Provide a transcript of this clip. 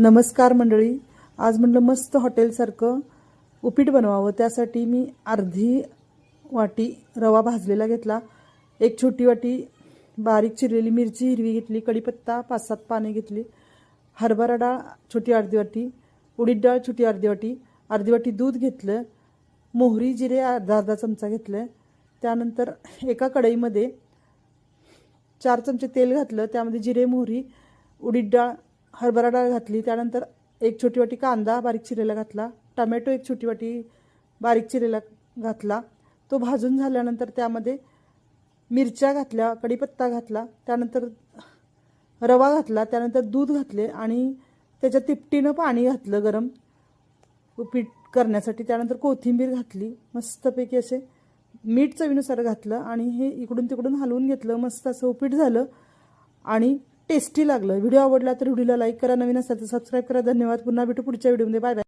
नमस्कार मंडळी. आज म्हटलं मस्त हॉटेलसारखं उपीट बनवावं. त्यासाठी मी अर्धी वाटी रवा भाजलेला घेतला. एक छोटी वाटी बारीक चिरलेली मिरची हिरवी घेतली कढीपत्ता पाच सात पाने घेतली. हरभरा डाळ छोटी अर्धी वाटी. उडीद डाळ छोटी अर्धी वाटी. अर्धी वाटी दूध घेतलं. मोहरी जिरे अर्धा अर्धा चमचा घेतलं. त्यानंतर एका कढईमध्ये चार चमचे तेल घातलं. त्यामध्ये जिरे मोहरी उडीद डाळ हरभरा डाळ घातली त्यानंतर एक छोटी वाटी कांदा बारीक चिरेला घातला टमॅटो एक छोटी वाटी बारीक चिरेला घातला. तो भाजून झाल्यानंतर त्यामध्ये मिरच्या घातल्या कढीपत्ता घातला त्यानंतर रवा घातला त्यानंतर दूध घातले आणि त्याच्या तिपटीनं पाणी घातलं गरम उपीट करण्यासाठी. त्यानंतर कोथिंबीर घातली मस्तपैकी असे मीठ चवीनुसार घातलं आणि हे इकडून तिकडून हलवून घेतलं मस्त असं उपीट झालं आणि टेस्टी लागलं. व्हिडिओ आवडला तर व्हिडिओला लाईक करा. नवीन असेल तर सबस्क्राईब करा. धन्यवाद. पुन्हा भेटू पुढच्या व्हिडिओमध्ये. Bye bye